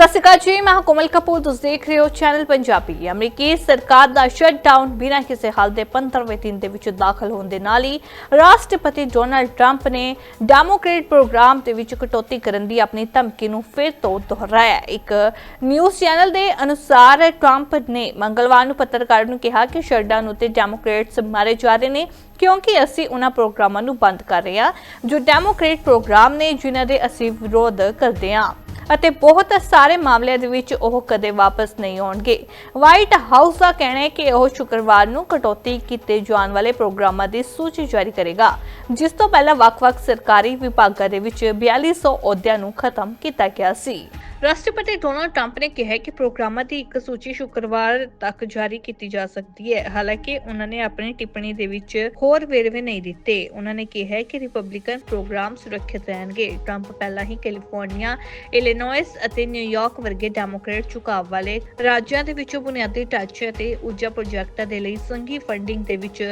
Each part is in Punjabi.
ਸਤਿ ਸ਼੍ਰੀ ਅਕਾਲ ਜੀ, ਮੈਂ ਕੋਮਲ ਕਪੂਰ, ਤੁਸੀਂ ਦੇਖ ਰਹੇ ਹੋ ਚੈਨਲ ਪੰਜਾਬੀ। ਅਮਰੀਕੀ ਸਰਕਾਰ ਦਾ ਸ਼ਟਡਾਊਨ ਬਿਨਾਂ ਕਿਸੇ ਹੱਲ ਦੇ 15ਵੇਂ ਦਿਨ ਦੇ ਵਿੱਚ ਦਾਖਲ ਹੋਣ ਦੇ ਨਾਲ ਹੀ ਰਾਸ਼ਟਰਪਤੀ ਡੋਨਲਡ ਟਰੰਪ ਨੇ ਡੈਮੋਕ੍ਰੇਟ ਪ੍ਰੋਗਰਾਮ ਦੇ ਵਿੱਚ ਕਟੌਤੀ ਕਰਨ ਦੀ ਆਪਣੀ ਧਮਕੀ ਨੂੰ ਫਿਰ ਤੋਂ ਦੁਹਰਾਇਆ। ਇੱਕ ਨਿਊਜ਼ ਚੈਨਲ ਦੇ ਅਨੁਸਾਰ ਟਰੰਪ ਨੇ ਮੰਗਲਵਾਰ ਨੂੰ ਪੱਤਰਕਾਰਾਂ ਨੂੰ ਕਿਹਾ ਕਿ ਸ਼ਟਡਾਊਨ ਉਤੇ ਡੈਮੋਕ੍ਰੇਟਸ ਮਾਰੇ ਜਾ ਰਹੇ ਨੇ, ਕਿਉਂਕਿ ਅਸੀਂ ਉਹਨਾਂ ਪ੍ਰੋਗਰਾਮਾਂ ਨੂੰ ਬੰਦ ਕਰ ਰਹੇ ਹਾਂ, ਜੋ ਡੈਮੋਕ੍ਰੇਟ ਪ੍ਰੋਗਰਾਮ ਨੇ ਜਿਨ੍ਹਾਂ ਦੇ ਅਸੀਂ ਵਿਰੋਧ ਕਰਦੇ ਹਾਂ। ਅਤੇ ਬਹੁਤ ਸਾਰੇ ਮਾਮਲਿਆਂ ਦੇ ਵਿੱਚ ਉਹ ਕਦੇ ਵਾਪਸ ਨਹੀਂ ਆਉਣਗੇ। ਵਾਈਟ ਹਾਊਸ ਦਾ ਕਹਿਣਾ ਹੈ ਕਿ ਉਹ ਸ਼ੁੱਕਰਵਾਰ ਨੂੰ ਕਟੌਤੀ ਕੀਤੇ ਜਾਣ ਵਾਲੇ ਪ੍ਰੋਗਰਾਮਾਂ ਦੀ ਸੂਚੀ ਜਾਰੀ ਕਰੇਗਾ, ਜਿਸ ਤੋਂ ਪਹਿਲਾਂ ਵੱਖ-ਵੱਖ ਸਰਕਾਰੀ ਵਿਭਾਗਾਂ ਦੇ ਵਿੱਚ 4200 ਅਹੁਦਿਆਂ ਨੂੰ ਖਤਮ ਕੀਤਾ ਗਿਆ ਸੀ। ਰਾਸ਼ਟਰਪਤੀ ਡੋਨਾਲਡ ਟਰੰਪ ਨੇ ਕਿਹਾ ਕਿ ਪ੍ਰੋਗਰਾਮਾਂ ਦੀ ਇੱਕ ਸੂਚੀ ਸ਼ੁੱਕਰਵਾਰ ਤੱਕ ਜਾਰੀ ਕੀਤੀ ਜਾ ਸਕਦੀ ਹੈ। ਹਾਲਾਂਕਿ ਉਹਨਾਂ ਨੇ ਆਪਣੀ ਟਿੱਪਣੀ ਦੇ ਵਿੱਚ ਹੋਰ ਵੇਰਵੇ ਨਹੀਂ ਦਿੱਤੇ। ਉਹਨਾਂ ਨੇ ਕਿਹਾ ਕਿ ਰਿਪਬਲਿਕਨ ਪ੍ਰੋਗਰਾਮ ਸੁਰੱਖਿਅਤ ਰਹਿਣਗੇ। ਟਰੰਪ ਪਹਿਲਾਂ ਹੀ ਕੈਲੀਫੋਰਨੀਆ, ਇਲੀਨੋਇਸ ਅਤੇ ਨਿਊਯਾਰਕ ਵਰਗੇ ਡੈਮੋਕ੍ਰੇਟ ਝੁਕਾਅ ਵਾਲੇ ਰਾਜਾਂ ਦੇ ਵਿੱਚੋਂ ਬੁਨਿਆਦੀ ਢਾਂਚੇ ਅਤੇ ਊਰਜਾ ਪ੍ਰੋਜੈਕਟਾਂ ਦੇ ਲਈ ਸੰਘੀ ਫੰਡਿੰਗ ਦੇ ਵਿੱਚ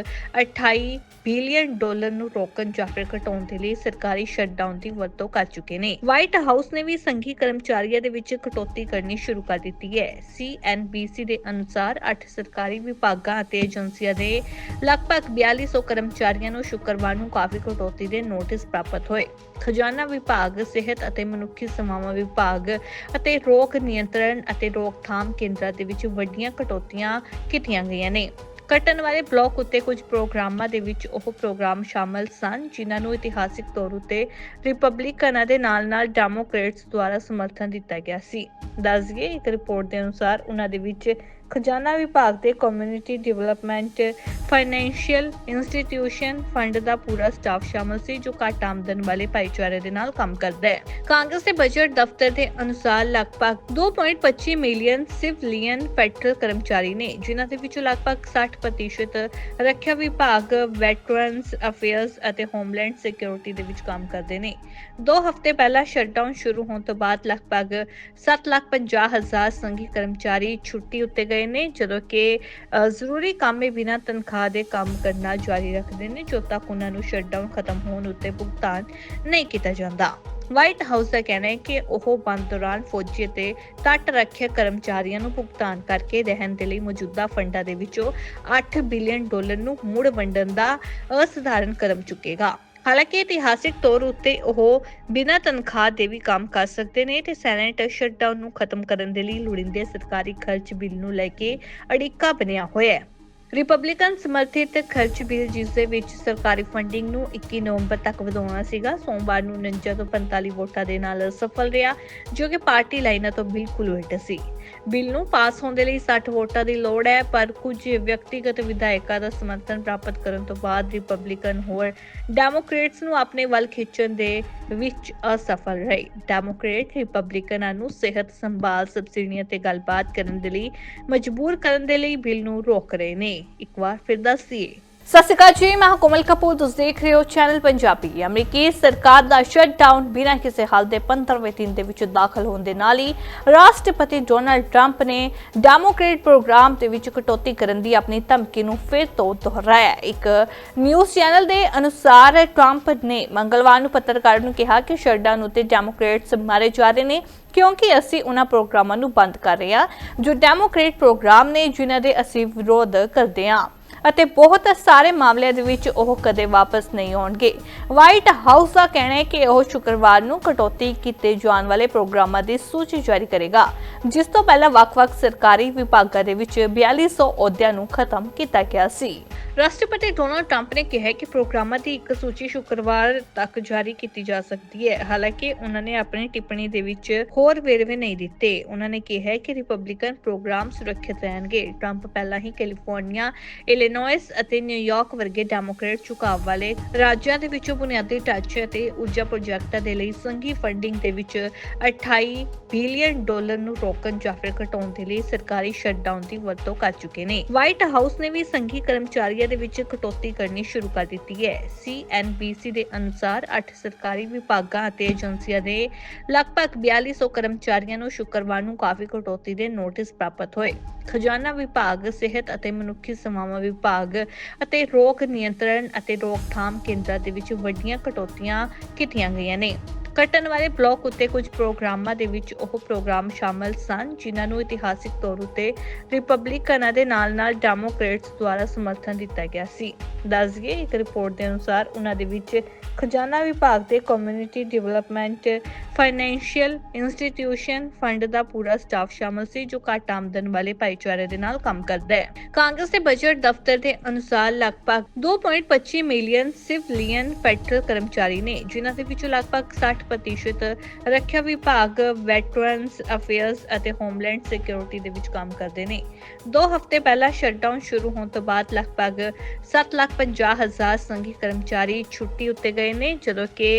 28 ਬਿਲੀਅਨ ਡਾਲਰ ਨੂੰ ਰੋਕਣ ਜਾਂ ਫਿਰ ਘਟਾਉਣ ਦੇ ਲਈ ਸਰਕਾਰੀ ਸ਼ਟਡਾਊਨ ਦੀ ਵਰਤੋਂ ਕਰ ਚੁੱਕੇ ਨੇ। ਵਾਈਟ ਹਾਊਸ ਨੇ ਵੀ ਸੰਘੀ ਕਰਮਚਾਰੀਆਂ ਦੇ ਵਿੱਚ ਕਟੌਤੀ ਕਰਨੀ ਸ਼ੁਰੂ ਕਰ ਦਿੱਤੀ ਹੈ। CNBC ਦੇ ਅਨੁਸਾਰ 8 ਸਰਕਾਰੀ ਵਿਭਾਗਾਂ ਅਤੇ ਏਜੰਸੀਆਂ ਦੇ ਲਗਭਗ 4200 ਕਰਮਚਾਰੀਆਂ ਨੂੰ ਸ਼ੁੱਕਰਵਾਰ ਨੂੰ ਕਾਫੀ ਕਟੌਤੀ ਦੇ ਨੋਟਿਸ ਪ੍ਰਾਪਤ ਹੋਏ। ਖਜ਼ਾਨਾ ਵਿਭਾਗ, ਸਿਹਤ ਅਤੇ ਮਨੁੱਖੀ ਸੇਵਾਵਾਂ ਵਿਭਾਗ ਅਤੇ ਰੋਗ ਨਿਯੰਤਰਣ ਅਤੇ ਰੋਕਥਾਮ ਕੇਂਦਰਾਂ ਦੇ ਵਿੱਚ ਵੱਡੀਆਂ ਕਟੌਤੀਆਂ ਕੀਤੀਆਂ ਗਈਆਂ ਨੇ। ਕੱਟਣ ਵਾਲੇ ਬਲਾਕ ਉੱਤੇ ਕੁਝ ਪ੍ਰੋਗਰਾਮਾਂ ਦੇ ਵਿੱਚ ਉਹ ਪ੍ਰੋਗਰਾਮ ਸ਼ਾਮਲ ਸਨ, ਜਿਨ੍ਹਾਂ ਨੂੰ ਇਤਿਹਾਸਿਕ ਤੌਰ ਉੱਤੇ ਰਿਪਬਲਿਕਨਾਂ ਦੇ ਨਾਲ-ਨਾਲ ਡੈਮੋਕ੍ਰੇਟਸ ਦੁਆਰਾ ਸਮਰਥਨ ਦਿੱਤਾ ਗਿਆ ਸੀ। ਦੱਸ ਦਈਏ, ਇੱਕ ਰਿਪੋਰਟ ਦੇ ਅਨੁਸਾਰ ਉਹਨਾਂ ਦੇ ਵਿੱਚ ਖਜ਼ਾਨਾ ਵਿਭਾਗ ਦੇ community development financial institution fund ਦਾ ਪੂਰਾ ਸਟਾਫ ਸ਼ਾਮਲ ਸੀ ਜੋ ਘੱਟ ਆਮਦਨ ਵਾਲੇ ਭਾਈਚਾਰੇ ਦੇ ਨਾਲ ਕੰਮ ਕਰਦਾ ਹੈ। ਕਾਂਗਰਸ ਦੇ ਬਜਟ ਦਫ਼ਤਰ ਦੇ ਅਨੁਸਾਰ ਲਗਭਗ 2.25 ਮਿਲੀਅਨ ਸਿਵਲੀਅਨ ਫੈਡਰਲ ਕਰਮਚਾਰੀ ਨੇ ਜਿਨ੍ਹਾਂ ਦੇ ਵਿੱਚੋਂ ਲਗਭਗ 60% ਰੱਖਿਆ ਵਿਭਾਗ ਵੈਟਰਨਸ ਅਫੇਅਰਸ ਅਤੇ ਹੋਮਲੈਂਡ ਸਿਕਿਉਰਿਟੀ ਦੇ ਵਿੱਚ ਕੰਮ ਕਰਦੇ ਨੇ। ਦੋ ਹਫ਼ਤੇ ਪਹਿਲਾਂ ਸ਼ਟਡਾਊਨ ਸ਼ੁਰੂ ਹੋਣ ਤੋਂ ਬਾਅਦ ਲਗਭਗ 7,50,000 ਸੰਘੀ ਕਰਮਚਾਰੀ ਛੁੱਟੀ ਉੱਤੇ ਗਏ ਨੇ ਜਦੋਂ ਕਿ ਅ, ਜ਼ਰੂਰੀ ਕੰਮੇ ਬਿਨਾਂ ਤਨਖਾਹ ਦੇ ਕੰਮ ਕਰਨਾ ਜਾਰੀ ਰੱਖਦੇ ਨੇ ਜਦੋਂ ਤੱਕ ਉਹਨਾਂ ਨੂੰ ਸ਼ਟਡਾਊਨ ਖਤਮ ਹੋਣ ਉੱਤੇ ਭੁਗਤਾਨ ਨਹੀਂ ਕੀਤਾ ਜਾਂਦਾ। ਵਾਈਟ ਹਾਊਸ ਦਾ ਕਹਿਣਾ ਹੈ ਕਿ ਉਹ ਬੰਦ ਦੌਰਾਨ ਫੌਜੀ ਅਤੇ ਤੱਟ ਰੱਖਿਆ ਕਰਮਚਾਰੀਆਂ ਨੂੰ ਭੁਗਤਾਨ ਕਰਕੇ ਰਹਿਣ ਦੇ ਲਈ ਮੌਜੂਦਾ ਫੰਡਾਂ ਦੇ ਵਿੱਚੋਂ 8 ਬਿਲੀਅਨ ਡਾਲਰ ਨੂੰ ਮੁੜ ਵੰਡਣ ਦਾ ਅਸਧਾਰਨ ਕਦਮ ਚੁੱਕੇਗਾ। ਹਾਲਾਂਕਿ ਇਤਿਹਾਸਿਕ ਤੌਰ ਉੱਤੇ ਉਹ ਬਿਨਾਂ ਤਨਖਾਹ ਦੇ ਵੀ ਕੰਮ ਕਰ ਸਕਦੇ ਨੇ ਤੇ ਸੈਨੇਟ ਸ਼ਟਡਾਊਨ ਨੂੰ ਖਤਮ ਕਰਨ ਦੇ ਲਈ ਲੋੜੀਂਦੇ ਸਰਕਾਰੀ ਖਰਚ ਬਿੱਲ ਨੂੰ ਲੈ ਕੇ ਅੜਿੱਕਾ ਬਣਿਆ ਹੋਇਆ ਹੈ। ਰਿਪਬਲਿਕਨ ਸਮਰਥਿਤ ਖਰਚ ਬਿੱਲ, ਜਿਸ ਦੇ ਵਿੱਚ ਸਰਕਾਰੀ ਫੰਡਿੰਗ ਨੂੰ 21 ਨਵੰਬਰ ਤੱਕ ਵਧਾਉਣਾ ਸੀਗਾ, ਸੋਮਵਾਰ ਨੂੰ 49 ਤੋਂ 45 ਵੋਟਾਂ ਦੇ ਨਾਲ ਸਫਲ ਰਿਹਾ, ਜੋ ਕਿ ਪਾਰਟੀ ਲਾਈਨਾਂ ਤੋਂ ਬਿਲਕੁਲ ਉਲਟ ਸੀ। ਬਿੱਲ ਨੂੰ ਪਾਸ ਹੋਣ ਦੇ ਲਈ 60 ਵੋਟਾਂ ਦੀ ਲੋੜ ਹੈ, ਪਰ ਕੁਝ ਵਿਅਕਤੀਗਤ ਵਿਧਾਇਕਾਂ ਦਾ ਸਮਰਥਨ ਪ੍ਰਾਪਤ ਕਰਨ ਤੋਂ ਬਾਅਦ ਰਿਪਬਲਿਕਨ ਹੋਰ ਡੈਮੋਕ੍ਰੇਟਸ ਨੂੰ ਆਪਣੇ ਵੱਲ ਖਿੱਚਣ ਦੇ ਵਿੱਚ ਅਸਫਲ ਰਹੇ। ਡੈਮੋਕ੍ਰੇਟ ਰਿਪਬਲਿਕਨਾਂ ਨੂੰ ਸਿਹਤ ਸੰਭਾਲ ਸਬਸਿਡੀਆਂ ਤੇ ਗੱਲਬਾਤ ਕਰਨ ਦੇ ਲਈ ਮਜਬੂਰ ਕਰਨ ਦੇ ਲਈ ਬਿੱਲ ਨੂੰ ਰੋਕ ਰਹੇ ਨੇ। ਇੱਕ ਵਾਰ ਫਿਰ ਦੱਸੀਏ ਸਤਿ ਸ਼੍ਰੀ ਅਕਾਲ ਜੀ, ਮੈਂ ਕੋਮਲ ਕਪੂਰ। ਤੁਸੀਂ ਦੇਖ ਰਹੇ ਹੋ ਚੈਨਲ ਪੰਜਾਬੀ ਅਮਰੀਕੀ ਸਰਕਾਰ ਦਾ ਸ਼ਟਡਾਊਨ ਬਿਨਾਂ ਕਿਸੇ ਹੱਲ ਦੇ 15ਵੇਂ ਦਿਨ ਦੇ ਵਿੱਚ ਦਾਖਲ ਹੋਣ ਦੇ ਨਾਲ ਹੀ ਰਾਸ਼ਟਰਪਤੀ ਡੋਨਲਡ ਟਰੰਪ ਨੇ ਡੈਮੋਕ੍ਰੇਟ ਪ੍ਰੋਗਰਾਮ ਦੇ ਵਿੱਚ ਕਟੌਤੀ ਕਰਨ ਦੀ ਆਪਣੀ ਧਮਕੀ ਨੂੰ ਫਿਰ ਤੋਂ ਦੁਹਰਾਇਆ। ਇੱਕ ਨਿਊਜ਼ ਚੈਨਲ ਦੇ ਅਨੁਸਾਰ ਟਰੰਪ ਨੇ ਮੰਗਲਵਾਰ ਨੂੰ ਪੱਤਰਕਾਰਾਂ ਨੂੰ ਕਿਹਾ ਕਿ ਸ਼ਟਡਾਊਨ ਉਤੇ ਡੈਮੋਕ੍ਰੇਟਸ ਮਾਰੇ ਜਾ ਰਹੇ ਨੇ ਕਿਉਂਕਿ ਅਸੀਂ ਉਹਨਾਂ ਪ੍ਰੋਗਰਾਮਾਂ ਨੂੰ ਬੰਦ ਕਰ ਰਹੇ ਹਾਂ, ਜੋ ਡੈਮੋਕ੍ਰੇਟ ਪ੍ਰੋਗਰਾਮ ਨੇ ਜਿਨ੍ਹਾਂ ਦੇ ਅਸੀਂ ਵਿਰੋਧ ਕਰਦੇ ਹਾਂ। ਅਤੇ ਬਹੁਤ ਸਾਰੇ ਮਾਮਲਿਆਂ ਦੇ ਵਿੱਚ ਉਹ ਕਦੇ ਵਾਪਸ ਨਹੀਂ ਆਉਣਗੇ। ਵਾਈਟ ਹਾਊਸ ਦਾ ਕਹਿਣਾ ਹੈ ਕਿ ਉਹ ਸ਼ੁੱਕਰਵਾਰ ਨੂੰ ਕਟੌਤੀ ਕੀਤੇ ਜਾਣ ਵਾਲੇ ਪ੍ਰੋਗਰਾਮਾਂ ਦੀ ਸੂਚੀ ਜਾਰੀ ਕਰੇਗਾ, ਜਿਸ ਤੋਂ ਪਹਿਲਾਂ ਵੱਖ-ਵੱਖ ਸਰਕਾਰੀ ਵਿਭਾਗਾਂ ਦੇ ਵਿੱਚ 4200 ਅਹੁਦਿਆਂ ਨੂੰ ਖਤਮ ਕੀਤਾ ਗਿਆ ਸੀ। ਰਾਸ਼ਟਰਪਤੀ ਡੋਨਾਲਡ ਟਰੰਪ ਨੇ ਕਿਹਾ ਕਿ ਪ੍ਰੋਗਰਾਮਾਂ ਦੀ ਇੱਕ ਸੂਚੀ ਸ਼ੁੱਕਰਵਾਰ ਤੱਕ ਜਾਰੀ ਕੀਤੀ ਜਾ ਸਕਦੀ ਹੈ। ਹਾਲਾਂਕਿ ਉਹਨਾਂ ਨੇ ਆਪਣੀ ਟਿੱਪਣੀ ਦੇ ਵਿੱਚ ਹੋਰ ਵੇਰਵੇ ਨਹੀਂ ਦਿੱਤੇ। ਉਹਨਾਂ ਨੇ ਕਿਹਾ ਕਿ ਰਿਪਬਲਿਕਨ ਪ੍ਰੋਗਰਾਮ ਸੁਰੱਖਿਅਤ ਰਹਿਣਗੇ। ਟਰੰਪ ਪਹਿਲਾਂ ਹੀ ਕੈਲੀਫੋਰਨੀਆ ਇਲੀਨੋਇਸ ਅਤੇ ਨਿਊਯਾਰਕ ਵਰਗੇ ਡੈਮੋਕ੍ਰੇਟ ਝੁਕਾਅ ਵਾਲੇ ਰਾਜਾਂ ਦੇ ਵਿੱਚੋਂ ਬੁਨਿਆਦੀ ਢਾਂਚੇ ਅਤੇ ਊਰਜਾ ਪ੍ਰੋਜੈਕਟਾਂ ਦੇ ਲਈ ਸੰਘੀ ਫੰਡਿੰਗ ਦੇ ਵਿੱਚ 28 ਬਿਲੀਅਨ ਡਾਲਰ ਨੂੰ ਰੋਕਣ ਜਾਂ ਫਿਰ ਘਟਾਉਣ ਦੇ ਲਈ ਸਰਕਾਰੀ ਸ਼ਟਡਾਊਨ ਦੀ ਵਰਤੋਂ ਕਰ ਚੁੱਕੇ ਨੇ। ਵਾਈਟ ਹਾਊਸ ਨੇ ਵੀ ਸੰਘੀ ਕਰਮਚਾਰੀਆਂ ਦੇ ਵਿੱਚ ਕਟੌਤੀ ਕਰਨੀ ਸ਼ੁਰੂ ਕਰ ਦਿੱਤੀ ਹੈ। CNBC ਦੇ ਅਨੁਸਾਰ 8 ਸਰਕਾਰੀ ਵਿਭਾਗਾਂ ਅਤੇ ਏਜੰਸੀਆਂ ਦੇ ਲਗਭਗ 4200 ਕਰਮਚਾਰੀਆਂ ਨੂੰ ਸ਼ੁੱਕਰਵਾਰ ਨੂੰ ਕਾਫੀ ਕਟੌਤੀ ਦੇ ਨੋਟਿਸ ਪ੍ਰਾਪਤ ਹੋਏ। ਖਜ਼ਾਨਾ ਵਿਭਾਗ, ਸਿਹਤ ਅਤੇ ਮਨੁੱਖੀ ਸੇਵਾਵਾਂ ਵਿਭਾਗ ਅਤੇ ਰੋਗ ਨਿਯੰਤਰਣ ਅਤੇ ਰੋਕਥਾਮ ਕੇਂਦਰਾਂ ਦੇ ਵਿੱਚ ਵੱਡੀਆਂ ਕਟੌਤੀਆਂ ਕੀਤੀਆਂ ਗਈਆਂ ਨੇ। ਕੱਟਣ ਵਾਲੇ ਬਲਾਕ ਉੱਤੇ ਕੁਝ ਪ੍ਰੋਗਰਾਮਾਂ ਦੇ ਵਿੱਚ ਉਹ ਪ੍ਰੋਗਰਾਮ ਸ਼ਾਮਲ ਸਨ, ਜਿਨ੍ਹਾਂ ਨੂੰ ਇਤਿਹਾਸਿਕ ਤੌਰ ਉੱਤੇ ਰਿਪਬਲਿਕਨਾਂ ਦੇ ਨਾਲ-ਨਾਲ ਡੈਮੋਕ੍ਰੇਟਸ ਦੁਆਰਾ ਸਮਰਥਨ ਦਿੱਤਾ ਗਿਆ ਸੀ। ਦੱਸ ਦਈਏ, ਇੱਕ ਰਿਪੋਰਟ ਦੇ ਅਨੁਸਾਰ ਉਹਨਾਂ ਦੇ ਵਿੱਚ ਖਜ਼ਾਨਾ ਵਿਭਾਗ ਦੇ community development financial institution fund ਦਾ ਪੂਰਾ ਸਟਾਫ ਸ਼ਾਮਲ ਸੀ ਜੋ ਘੱਟ ਆਮਦਨ ਵਾਲੇ ਭਾਈਚਾਰੇ ਦੇ ਨਾਲ ਕੰਮ ਕਰਦਾ ਹੈ। ਕਾਂਗਰਸ ਦੇ ਬਜਟ ਦਫ਼ਤਰ ਦੇ ਅਨੁਸਾਰ ਲਗਭਗ 2.25 ਮਿਲੀਅਨ ਸਿਵਲੀਅਨ ਫੈਡਰਲ ਕਰਮਚਾਰੀ ਨੇ ਜਿਨ੍ਹਾਂ ਦੇ ਵਿੱਚੋਂ ਲਗਭਗ 60% ਰੱਖਿਆ ਵਿਭਾਗ ਵੈਟਰਨਸ ਅਫੇਅਰਸ ਅਤੇ ਹੋਮਲੈਂਡ ਸਿਕਿਉਰਿਟੀ ਦੇ ਵਿੱਚ ਕੰਮ ਕਰਦੇ ਨੇ। ਦੋ ਹਫ਼ਤੇ ਪਹਿਲਾਂ ਸ਼ਟਡਾਊਨ ਸ਼ੁਰੂ ਹੋਣ ਤੋਂ ਬਾਅਦ ਲਗਭਗ 7,50,000 ਸੰਘੀ ਕਰਮਚਾਰੀ ਛੁੱਟੀ ਉੱਤੇ ਗਏ ਨੇ ਜਦੋਂ ਕਿ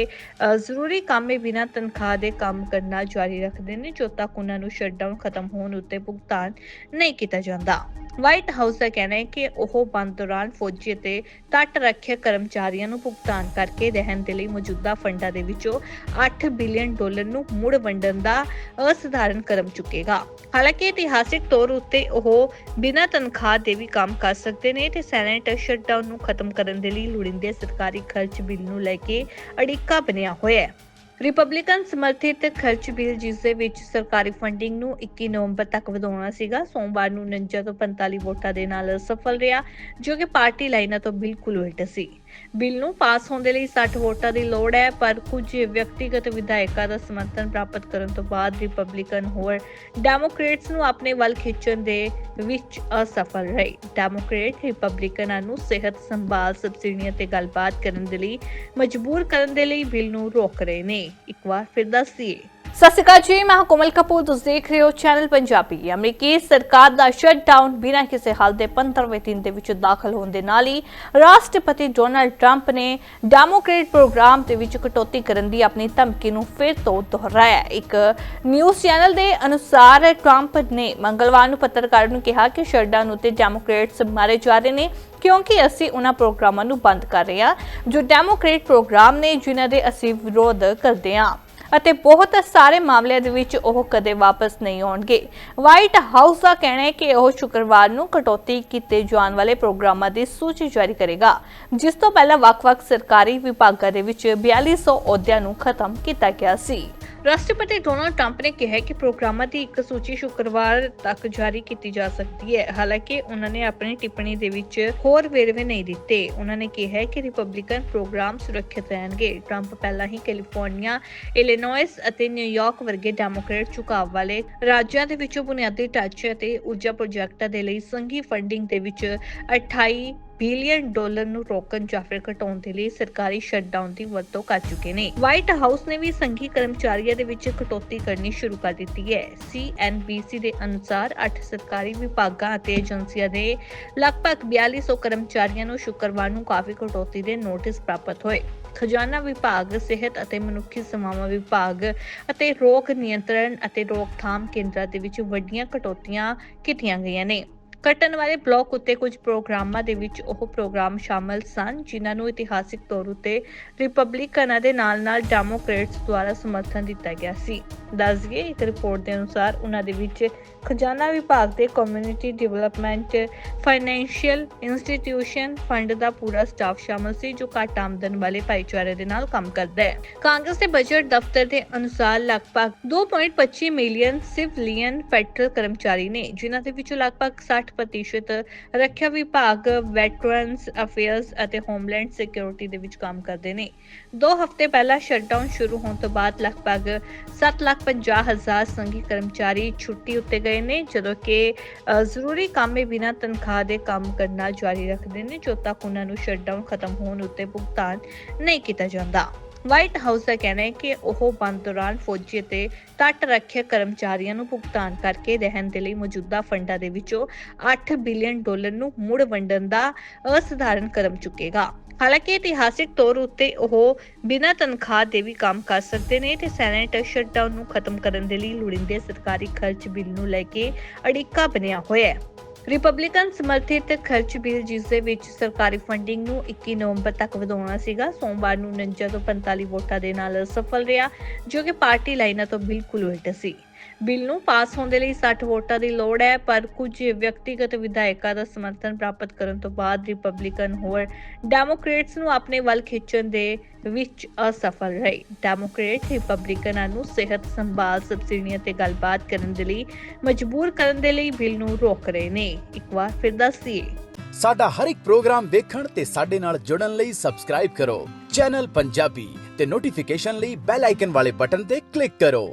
ਜ਼ਰੂਰੀ ਕੰਮੇ ਬਿਨਾਂ ਤਨਖਾਹ ਦੇ ਕੰਮ ਕਰਨਾ ਜਾਰੀ ਰੱਖਦੇ ਨੇ ਜਦੋਂ ਤੱਕ ਉਹਨਾਂ ਨੂੰ ਸ਼ਟਡਾਊਨ ਖਤਮ ਹੋਣ ਉੱਤੇ ਭੁਗਤਾਨ ਨਹੀਂ ਕੀਤਾ ਜਾਂਦਾ। ਵਾਈਟ ਹਾਊਸ ਦਾ ਕਹਿਣਾ ਹੈ ਕਿ ਉਹ ਬੰਦ ਦੌਰਾਨ ਫੌਜੀ ਅਤੇ ਤੱਟ ਰੱਖਿਅਕ ਕਰਮਚਾਰੀਆਂ ਨੂੰ ਭੁਗਤਾਨ ਕਰਕੇ ਰਹਿਣ ਦੇ ਲਈ ਮੌਜੂਦਾ ਫੰਡਾਂ ਦੇ ਵਿੱਚੋਂ 8 ਬਿਲੀਅਨ ਡਾਲਰ ਨੂੰ ਮੁੜ ਵੰਡਣ ਦਾ ਅਸਧਾਰਨ ਕਦਮ ਚੁੱਕੇਗਾ। ਹਾਲਾਂਕਿ ਇਤਿਹਾਸਿਕ ਤੌਰ ਉੱਤੇ ਉਹ ਬਿਨਾਂ ਤਨਖਾਹ ਦੇ ਵੀ ਕੰਮ ਕਰ ਸਕਦੇ ਨੇ ਤੇ ਸੈਨੇਟ ਸ਼ਟਡਾਊਨ ਨੂੰ ਖਤਮ ਕਰਨ ਦੇ ਲਈ ਲੋੜੀਂਦੇ ਸਰਕਾਰੀ ਖਰਚ ਬਿੱਲ ਨੂੰ ਲੈ ਕੇ ਅੜਿੱਕਾ ਬਣਿਆ ਹੋਇਆ ਹੈ। ਰਿਪਬਲਿਕਨ ਸਮਰਥਿਤ ਖਰਚ ਬਿੱਲ, ਜਿਸ ਦੇ ਵਿੱਚ ਸਰਕਾਰੀ ਫੰਡਿੰਗ ਨੂੰ 21 ਨਵੰਬਰ ਤੱਕ ਵਧਾਉਣਾ ਸੀਗਾ, ਸੋਮਵਾਰ ਨੂੰ 49 ਤੋਂ 45 ਵੋਟਾਂ ਦੇ ਨਾਲ ਸਫਲ ਰਿਹਾ, ਜੋ ਕਿ ਪਾਰਟੀ ਲਾਈਨਾਂ ਤੋਂ ਬਿਲਕੁਲ ਉਲਟ ਸੀ। ਬਿੱਲ ਨੂੰ ਪਾਸ ਹੋਣ ਦੇ ਲਈ 60 ਵੋਟਾਂ ਦੀ ਲੋੜ ਹੈ, ਪਰ ਕੁਝ ਵਿਅਕਤੀਗਤ ਵਿਧਾਇਕਾਂ ਦਾ ਸਮਰਥਨ ਪ੍ਰਾਪਤ ਕਰਨ ਤੋਂ ਬਾਅਦ ਰਿਪਬਲਿਕਨ ਹੋਰ ਡੈਮੋਕ੍ਰੇਟਸ ਨੂੰ ਆਪਣੇ ਵੱਲ ਖਿੱਚਣ ਦੇ ਵਿੱਚ ਅਸਫਲ ਰਹੇ। ਡੈਮੋਕ੍ਰੇਟ ਰਿਪਬਲਿਕਨਾਂ ਨੂੰ ਸਿਹਤ ਸੰਭਾਲ ਸਬਸਿਡੀਆਂ ਤੇ ਗੱਲਬਾਤ ਕਰਨ ਦੇ ਲਈ ਮਜਬੂਰ ਕਰਨ ਦੇ ਲਈ ਬਿੱਲ ਨੂੰ ਰੋਕ ਰਹੇ ਨੇ। ਇੱਕ ਵਾਰ ਫਿਰ ਦੱਸੀਏ ਸਤਿ ਸ਼੍ਰੀ ਅਕਾਲ ਜੀ, ਮੈਂ ਕੋਮਲ ਕਪੂਰ। ਤੁਸੀਂ ਦੇਖ ਰਹੇ ਹੋ ਚੈਨਲ ਪੰਜਾਬੀ। ਅਮਰੀਕੀ ਸਰਕਾਰ ਦਾ ਸ਼ਟਡਾਊਨ ਬਿਨਾਂ ਕਿਸੇ ਹੱਲ ਦੇ 15ਵੇਂ ਦਿਨ ਦੇ ਵਿੱਚ ਦਾਖਲ ਹੋਣ ਦੇ ਨਾਲ ਹੀ ਰਾਸ਼ਟਰਪਤੀ ਡੋਨਲਡ ਟਰੰਪ ਨੇ ਡੈਮੋਕ੍ਰੇਟ ਪ੍ਰੋਗਰਾਮ ਦੇ ਵਿੱਚ ਕਟੌਤੀ ਕਰਨ ਦੀ ਆਪਣੀ ਧਮਕੀ ਨੂੰ ਫਿਰ ਤੋਂ ਦੁਹਰਾਇਆ। ਇੱਕ ਨਿਊਜ਼ ਚੈਨਲ ਦੇ ਅਨੁਸਾਰ ਟਰੰਪ ਨੇ ਮੰਗਲਵਾਰ ਨੂੰ ਪੱਤਰਕਾਰਾਂ ਨੂੰ ਕਿਹਾ ਕਿ ਸ਼ਟਡਾਊਨ ਉੱਤੇ ਡੈਮੋਕ੍ਰੇਟਸ ਮਾਰੇ ਜਾ ਰਹੇ ਨੇ ਕਿਉਂਕਿ ਅਸੀਂ ਉਹਨਾਂ ਪ੍ਰੋਗਰਾਮਾਂ ਨੂੰ ਬੰਦ ਕਰ ਰਹੇ ਹਾਂ, ਜੋ ਡੈਮੋਕ੍ਰੇਟ ਪ੍ਰੋਗਰਾਮ ਨੇ ਜਿਨ੍ਹਾਂ ਦੇ ਅਸੀਂ ਵਿਰੋਧ ਕਰਦੇ ਹਾਂ। ਅਤੇ ਬਹੁਤ ਸਾਰੇ ਮਾਮਲਿਆਂ ਦੇ ਵਿੱਚ ਉਹ ਕਦੇ ਵਾਪਸ ਨਹੀਂ ਆਉਣਗੇ। ਵਾਈਟ ਹਾਊਸ ਦਾ ਕਹਿਣਾ ਹੈ ਕਿ ਉਹ ਸ਼ੁੱਕਰਵਾਰ ਨੂੰ ਕਟੌਤੀ ਕੀਤੇ ਜਾਣ ਵਾਲੇ ਪ੍ਰੋਗਰਾਮਾਂ ਦੀ ਸੂਚੀ ਜਾਰੀ ਕਰੇਗਾ, ਜਿਸ ਤੋਂ ਪਹਿਲਾਂ ਵੱਖ-ਵੱਖ ਸਰਕਾਰੀ ਵਿਭਾਗਾਂ ਦੇ ਵਿੱਚ 4200 ਅਹੁਦਿਆਂ ਨੂੰ ਖਤਮ ਕੀਤਾ ਗਿਆ ਸੀ। ਰਾਸ਼ਟਰਪਤੀ ਡੋਨਾਲਡ ਟਰੰਪ ਨੇ ਕਿਹਾ ਕਿ ਪ੍ਰੋਗਰਾਮਾਂ ਦੀ ਇੱਕ ਸੂਚੀ ਸ਼ੁੱਕਰਵਾਰ ਤੱਕ ਜਾਰੀ ਕੀਤੀ ਜਾ ਸਕਦੀ ਹੈ। ਹਾਲਾਂਕਿ ਉਹਨਾਂ ਨੇ ਆਪਣੀ ਟਿੱਪਣੀ ਦੇ ਵਿੱਚ ਹੋਰ ਵੇਰਵੇ ਨਹੀਂ ਦਿੱਤੇ। ਉਹਨਾਂ ਨੇ ਕਿਹਾ ਕਿ ਰਿਪਬਲਿਕਨ ਪ੍ਰੋਗਰਾਮ ਸੁਰੱਖਿਅਤ ਰਹਿਣਗੇ। ਟਰੰਪ ਪਹਿਲਾਂ ਹੀ ਕੈਲੀਫੋਰਨੀਆ, ਇਲੀਨੋਇਸ ਅਤੇ ਨਿਊਯਾਰਕ ਵਰਗੇ ਡੈਮੋਕ੍ਰੇਟ ਝੁਕਾਅ ਵਾਲੇ ਰਾਜਾਂ ਦੇ ਵਿੱਚੋਂ ਬੁਨਿਆਦੀ ਢਾਂਚੇ ਅਤੇ ਊਰਜਾ ਪ੍ਰੋਜੈਕਟਾਂ ਦੇ ਲਈ ਸੰਘੀ ਫੰਡਿੰਗ ਦੇ ਵਿੱਚ 28 ਬਿਲੀਅਨ ਡਾਲਰ ਨੂੰ ਰੋਕਣ ਜਾਂ ਫਿਰ ਘਟਾਉਣ ਦੇ ਲਈ ਸਰਕਾਰੀ ਸ਼ਟਡਾਊਨ ਦੀ ਵਰਤੋਂ ਕਰ ਚੁੱਕੇ ਨੇ। ਵਾਈਟ ਹਾਊਸ ਨੇ ਵੀ ਸੰਘੀ ਕਰਮਚਾਰੀਆਂ ਦੇ ਵਿੱਚ ਕਟੌਤੀ ਕਰਨੀ ਸ਼ੁਰੂ ਕਰ ਦਿੱਤੀ ਹੈ। ਸੀਐਨਬੀਸੀ ਦੇ ਅਨੁਸਾਰ 8 ਸਰਕਾਰੀ ਵਿਭਾਗਾਂ ਅਤੇ ਏਜੰਸੀਆਂ ਦੇ ਲਗਭਗ 4200 ਕਰਮਚਾਰੀਆਂ ਨੂੰ ਸ਼ੁੱਕਰਵਾਰ ਨੂੰ ਕਾਫੀ ਕਟੌਤੀ ਦੇ ਨੋਟਿਸ ਪ੍ਰਾਪਤ ਹੋਏ। ਖਜ਼ਾਨਾ ਵਿਭਾਗ, ਸਿਹਤ ਅਤੇ ਮਨੁੱਖੀ ਸੇਵਾਵਾਂ ਵਿਭਾਗ ਅਤੇ ਰੋਗ ਨਿਯੰਤਰਣ ਅਤੇ ਰੋਕਥਾਮ ਕੇਂਦਰਾਂ ਦੇ ਵਿੱਚ ਵੱਡੀਆਂ ਕਟੌਤੀਆਂ ਕੀਤੀਆਂ ਗਈਆਂ ਨੇ। ਕੱਟਣ ਵਾਲੇ ਬਲਾਕ ਉੱਤੇ ਕੁਝ ਪ੍ਰੋਗਰਾਮਾਂ ਦੇ ਵਿੱਚ ਉਹ ਪ੍ਰੋਗਰਾਮ ਸ਼ਾਮਲ ਸਨ, ਜਿਨ੍ਹਾਂ ਨੂੰ ਇਤਿਹਾਸਿਕ ਤੌਰ ਉੱਤੇ ਰਿਪਬਲਿਕਨਾਂ ਦੇ ਨਾਲ-ਨਾਲ ਡੈਮੋਕ੍ਰੇਟਸ ਦੁਆਰਾ ਸਮਰਥਨ ਦਿੱਤਾ ਗਿਆ ਸੀ। ਦੱਸ ਦਈਏ, ਇੱਕ ਰਿਪੋਰਟ ਦੇ ਅਨੁਸਾਰ, ਉਹਨਾਂ ਦੇ ਵਿੱਚ ਖਜ਼ਾਨਾ ਵਿਭਾਗ ਦੇ community development financial institution fund ਦਾ ਪੂਰਾ ਸਟਾਫ ਸ਼ਾਮਲ ਸੀ ਜੋ ਘੱਟ ਆਮਦਨ ਵਾਲੇ ਭਾਈਚਾਰੇ ਦੇ ਨਾਲ ਕੰਮ ਕਰਦਾ ਹੈ। ਕਾਂਗਰਸ ਦੇ ਬਜਟ ਦਫ਼ਤਰ ਦੇ ਅਨੁਸਾਰ ਲਗਭਗ 2.25 ਮਿਲੀਅਨ ਸਿਵਲੀਅਨ ਫੈਡਰਲ ਕਰਮਚਾਰੀ ਨੇ ਜਿਨ੍ਹਾਂ ਦੇ ਵਿੱਚੋਂ ਲਗਭਗ 60% ਰੱਖਿਆ ਵਿਭਾਗ ਵੈਟਰਨਸ ਅਫੇਅਰਸ ਅਤੇ ਹੋਮਲੈਂਡ ਸਿਕਿਉਰਿਟੀ ਦੇ ਵਿੱਚ ਕੰਮ ਕਰਦੇ ਨੇ। ਦੋ ਹਫ਼ਤੇ ਪਹਿਲਾਂ ਸ਼ਟਡਾਊਨ ਸ਼ੁਰੂ ਹੋਣ ਤੋਂ ਬਾਅਦ ਲਗਭਗ 7,50,000 ਸੰਘੀ ਕਰਮਚਾਰੀ ਛੁੱਟੀ ਉੱਤੇ ਗਏ ਨੇ, ਜਦੋਂ ਕਿ ਜ਼ਰੂਰੀ ਕੰਮੇ ਬਿਨਾਂ ਤਨਖਾਹ ਦੇ ਕੰਮ ਕਰਨਾ ਜਾਰੀ ਰੱਖਦੇ ਨੇ ਜਦੋਂ ਤੱਕ ਉਹਨਾਂ ਨੂੰ ਸ਼ਟਡਾਊਨ ਖਤਮ ਹੋਣ ਉੱਤੇ ਭੁਗਤਾਨ ਨਹੀਂ ਕੀਤਾ ਜਾਂਦਾ। ਵਾਈਟ ਹਾਊਸ ਦਾ ਕਹਿਣਾ ਹੈ ਕਿ ਉਹ ਬੰਦ ਦੌਰਾਨ ਫੌਜੀ ਅਤੇ ਤੱਟ ਰੱਖਿਆ ਕਰਮਚਾਰੀਆਂ ਨੂੰ ਭੁਗਤਾਨ ਕਰਕੇ ਰਹਿਣ ਦੇ ਲਈ ਮੌਜੂਦਾ ਫੰਡਾਂ ਦੇ ਵਿੱਚੋਂ 8 ਬਿਲੀਅਨ ਡਾਲਰ ਨੂੰ ਮੁੜ ਵੰਡਣ ਦਾ ਅਸਧਾਰਨ ਕਦਮ ਚੁੱਕੇਗਾ। ਹਾਲਾਂਕਿ ਇਤਿਹਾਸਿਕ ਤੌਰ ਉੱਤੇ ਉਹ ਬਿਨਾਂ ਤਨਖਾਹ ਦੇ ਵੀ ਕੰਮ ਕਰ ਸਕਦੇ ਨੇ ਤੇ ਸੈਨੇਟ ਸ਼ਟਡਾਊਨ ਨੂੰ ਖਤਮ ਕਰਨ ਦੇ ਲਈ ਲੋੜੀਂਦੇ ਸਰਕਾਰੀ ਖਰਚ ਬਿੱਲ ਨੂੰ ਲੈ ਕੇ ਅੜਿੱਕਾ ਬਣਿਆ ਹੋਇਆ ਹੈ। ਰਿਪਬਲਿਕਨ ਸਮਰਥਿਤ ਖਰਚ ਬਿੱਲ ਜਿਸ ਦੇ ਵਿੱਚ ਸਰਕਾਰੀ ਫੰਡਿੰਗ ਨੂੰ 21 ਨਵੰਬਰ ਤੱਕ ਵਧਾਉਣਾ ਸੀਗਾ, ਸੋਮਵਾਰ ਨੂੰ 49 ਤੋਂ 45 ਵੋਟਾਂ ਦੇ ਨਾਲ ਸਫਲ ਰਿਹਾ, ਜੋ ਕਿ ਪਾਰਟੀ ਲਾਈਨਾਂ ਤੋਂ ਬਿਲਕੁਲ ਉਲਟ ਸੀ। ਬਿੱਲ ਨੂੰ ਪਾਸ ਹੋਣ ਦੇ ਲਈ 60 ਵੋਟਾਂ ਦੀ ਲੋੜ ਹੈ, ਪਰ ਕੁਝ ਵਿਅਕਤੀਗਤ ਵਿਧਾਇਕਾਂ ਦਾ ਸਮਰਥਨ ਪ੍ਰਾਪਤ ਕਰਨ ਤੋਂ ਬਾਅਦ ਰਿਪਬਲਿਕਨ ਹੋਰ ਡੈਮੋਕ੍ਰੇਟਸ ਨੂੰ ਆਪਣੇ ਵੱਲ ਖਿੱਚਣ ਦੇ ਵਿੱਚ ਅਸਫਲ ਰਹੇ। ਡੈਮੋਕ੍ਰੇਟ ਰਿਪਬਲਿਕਨਾਂ ਨੂੰ ਸਿਹਤ ਸੰਭਾਲ ਸਬਸਿਡੀਆਂ ਤੇ ਗੱਲਬਾਤ ਕਰਨ ਦੇ ਲਈ ਮਜਬੂਰ ਕਰਨ ਦੇ ਲਈ ਬਿੱਲ ਨੂੰ ਰੋਕ ਰਹੇ ਨੇ। ਇੱਕ ਵਾਰ ਫਿਰ ਦੱਸੀਏ। ਸਾਡਾ ਹਰ ਇੱਕ ਪ੍ਰੋਗਰਾਮ ਵੇਖਣ ਤੇ ਸਾਡੇ ਨਾਲ ਜੁੜਨ ਲਈ ਸਬਸਕ੍ਰਾਈਬ ਕਰੋ। ਚੈਨਲ ਪੰਜਾਬੀ ਤੇ ਨੋਟੀਫਿਕੇਸ਼ਨ ਲਈ ਬੈਲ ਆਈਕਨ ਵਾਲੇ ਬਟਨ ਤੇ ਕਲਿੱਕ ਕਰੋ।